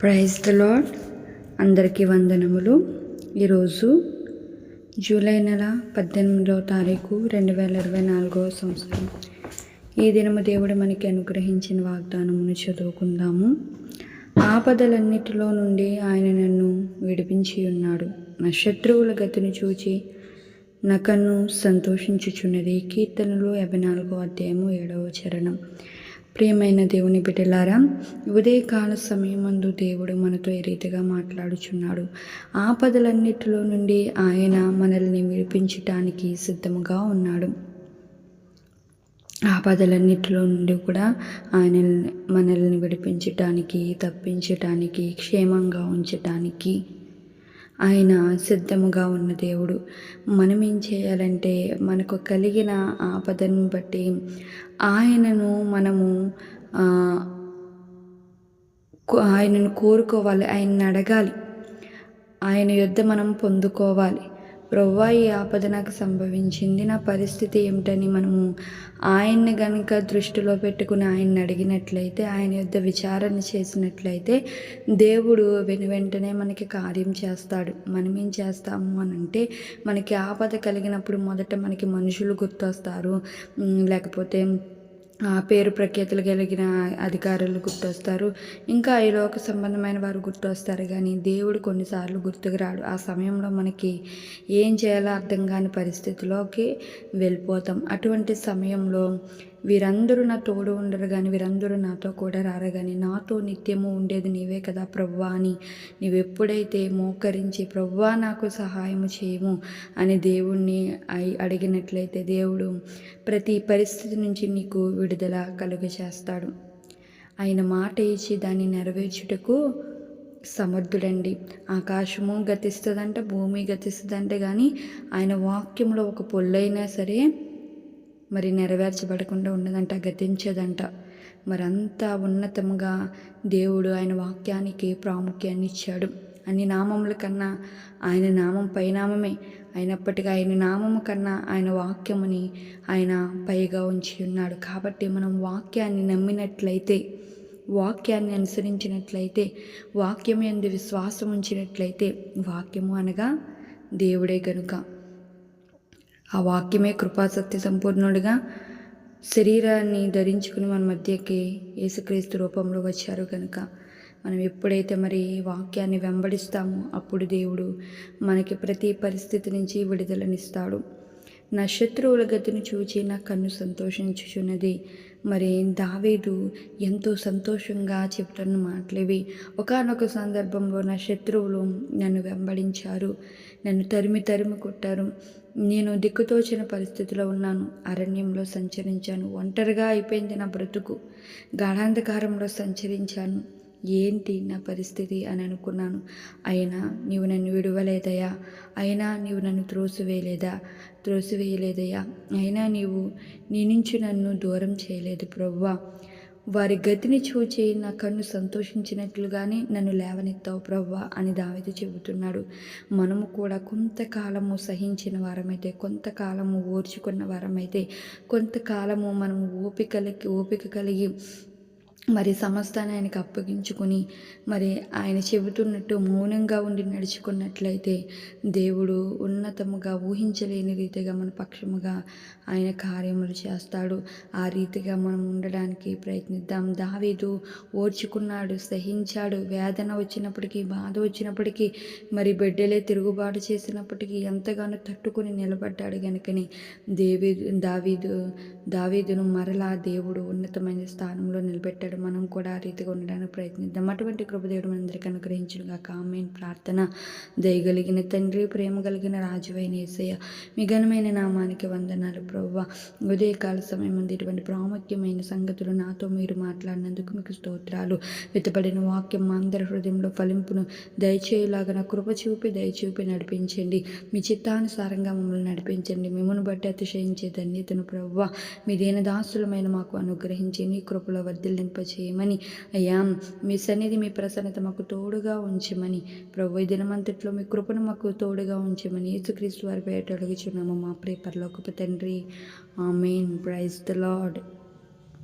Praise the lord అందరికీ వందనములు. ఈరోజు జూలై నెల పద్దెనిమిదవ తారీఖు రెండు వేల ఇరవై నాలుగవ సంవత్సరం. ఈ దినము దేవుడు మనకి అనుగ్రహించిన వాగ్దానమును చదువుకుందాము. ఆపదలన్నిటిలో నుండి ఆయన నన్ను విడిపించి ఉన్నాడు. నా శత్రువుల గతిని చూచి నా కన్ను సంతోషించుచున్నది. కీర్తనలు యాభై నాలుగో అధ్యాయము ఏడవ చరణం. ప్రియమైన దేవుని బిడ్డలారా ఉదయకాల సమయమందు దేవుడు మనతో ఈ రీతిగా మాట్లాడుచున్నాడు? ఆపదలన్నిటిలో నుండి ఆయన మనల్ని విడిపించటానికి సిద్ధముగా ఉన్నాడు. ఆపదలన్నిటిలో నుండి కూడా ఆయన మనల్ని విడిపించటానికి తప్పించటానికి క్షేమంగా ఉంచటానికి ఆయన సిద్ధముగా ఉన్న దేవుడు. మనం ఏం చేయాలంటే మనకు కలిగిన ఆపదను బట్టి ఆయనను మనము ఆయనను కోరుకోవాలి ఆయన్ని అడగాలి. ఆయన యుద్ధ మనం పొందుకోవాలి. ప్రవ్వా ఈ ఆపద నాకు సంభవించింది. నా పరిస్థితి ఏమిటని మనము ఆయన్ని కనుక దృష్టిలో పెట్టుకుని ఆయన్ని అడిగినట్లయితే ఆయన యొద్ద విచారణ చేసినట్లయితే దేవుడు వెను వెంటనే మనకి కార్యం చేస్తాడు. మనం ఏం చేస్తాము అని అంటే మనకి ఆపద కలిగినప్పుడు మొదట మనకి మనుషులు గుర్తొస్తారు. లేకపోతే పేరు ప్రఖ్యాతులు కలిగిన అధికారులు గుర్తొస్తారు. ఇంకా ఈ లోక సంబంధమైన వారు గుర్తొస్తారు కానీ దేవుడు కొన్నిసార్లు గుర్తుకు రాడు. ఆ సమయంలో మనకి ఏం చేయాలో అర్థం కాని పరిస్థితిలోకి వెళ్ళిపోతాం. అటువంటి సమయంలో వీరందరూ నా తోడు ఉండరు కానీ వీరందరూ నాతో కూడా రారు కానీ నాతో నిత్యము ఉండేది నీవే కదా ప్రవ్వా అని. నీవు ఎప్పుడైతే మోకరించి ప్రవ్వా నాకు సహాయము చేయము అని దేవుణ్ణి అడిగినట్లయితే దేవుడు ప్రతి పరిస్థితి నుంచి నీకు విడుదల కలుగ చేస్తాడు ఆయన మాట ఇచ్చి దాన్ని నెరవేర్చుటకు సమర్థుడండి. ఆకాశము గతిస్తుందంటే భూమి గతిస్తుందంటే కానీ ఆయన వాక్యంలో ఒక పొల్లైనా సరే మరి నెరవేర్చబడకుండా ఉన్నదంట గతించదంట. మరి అంత ఉన్నతంగా దేవుడు ఆయన వాక్యానికి ప్రాముఖ్యాన్ని ఇచ్చాడు. అన్ని నామముల కన్నా ఆయన నామం పైనామమే. అయినప్పటికీ ఆయన నామము కన్నా ఆయన వాక్యముని ఆయన పైగా ఉంచి ఉన్నాడు. కాబట్టి మనం వాక్యాన్ని నమ్మినట్లయితే వాక్యాన్ని అనుసరించినట్లయితే వాక్యం ఎందు విశ్వాసం ఉంచినట్లయితే వాక్యము అనగా దేవుడే కనుక ఆ వాక్యమే కృపాశక్తి సంపూర్ణుడిగా శరీరాన్ని ధరించుకుని మన మధ్యకి యేసుక్రీస్తు రూపంలో వచ్చారు కనుక మనం ఎప్పుడైతే మరి వాక్యాన్ని వెంబడిస్తామో అప్పుడు దేవుడు మనకి ప్రతి పరిస్థితి నుంచి విడుదలనిస్తాడు. నా శత్రువుల గతిని చూచి నా కన్ను సంతోషించుచున్నది. మరి దావీదు ఎంతో సంతోషంగా చెప్తున్న మాటలేవి. ఒకనొక సందర్భంలో నా శత్రువులు నన్ను వెంబడించారు. నన్ను తరిమి తరిమి కొట్టారు. నేను దిక్కుతోచిన పరిస్థితిలో ఉన్నాను. అరణ్యంలో సంచరించాను. ఒంటరిగా అయిపోయింది నా బ్రతుకు. గాఢాంధకారంలో సంచరించాను. ఏంటి నా పరిస్థితి అని అనుకున్నాను. అయినా నీవు నన్ను విడవలేదయా అయినా నీవు నన్ను త్రోసివేయలేదా? త్రోసివేయలేదయా అయినా నీవు నీ నుంచి నన్ను దూరం చేయలేదు ప్రవ్వా. వారి గతిని చూచి నా కన్ను సంతోషించినట్లుగానే నన్ను లేవనెత్తావు ప్రవ్వా అని దావిది చెబుతున్నాడు. మనము కూడా కొంతకాలము సహించిన వారమైతే కొంతకాలము ఓర్చుకున్న వారమైతే కొంతకాలము మనము ఓపికలకి ఓపిక కలిగి మరి సమస్తాన్ని ఆయనకు అప్పగించుకుని మరి ఆయన చెబుతున్నట్టు మౌనంగా ఉండి నడుచుకున్నట్లయితే దేవుడు ఉన్నతముగా ఊహించలేని రీతిగా మన పక్షముగా ఆయన కార్యములు చేస్తాడు. ఆ రీతిగా మనం ఉండడానికి ప్రయత్నిద్దాం. దావీదు ఓర్చుకున్నాడు సహించాడు. వేదన వచ్చినప్పటికీ బాధ వచ్చినప్పటికీ మరి బిడ్డలే తిరుగుబాటు చేసినప్పటికీ ఎంతగానో తట్టుకుని నిలబడ్డాడు కనుకని దేవి దావీదు దావీదును మరలా దేవుడు ఉన్నతమైన స్థానంలో నిలబెట్టాడు మనం కూడా ఆ రీతిగా ఉండడానికి ప్రయత్నిద్దాం. అటువంటి కృపదేవుడు మనందరికీ అనుగ్రహించుగా కామెన్ ప్రార్థన దయగలిగిన తండ్రి ప్రేమ కలిగిన రాజువైన ఏసయ్య మీ ఘనమైన నామానికి వందనాలు ప్రవ్వ. ఉదయకాల సమయం ఉంది. ఇటువంటి ప్రాముఖ్యమైన సంగతులు నాతో మీరు మాట్లాడినందుకు మీకు స్తోత్రాలు. వెతబడిన వాక్యం మా అందరి హృదయంలో ఫలింపును దయచేయలాగా నా కృప చూపి దయచూపి నడిపించండి. మీ చిత్తానుసారంగా మమ్మల్ని నడిపించండి. మిమ్మల్ని బట్టి అతిశయించే ధన్యతను ప్రవ్వ. మీ దేన దాసులమైన మాకు అనుగ్రహించి నీ కృపలో వర్ధిల్లింప చేయమని. అయ్యా మీ సన్నిధి మీ ప్రసన్నత మాకు తోడుగా ఉంచమని. ప్రభు దినమంతట్లో మీ కృపను మాకు తోడుగా ఉంచమని యేసుక్రీస్తు వారి పేట అడుగుచున్నాము. మా ప్రియ పరలోకపు తండ్రి. Main praise the lord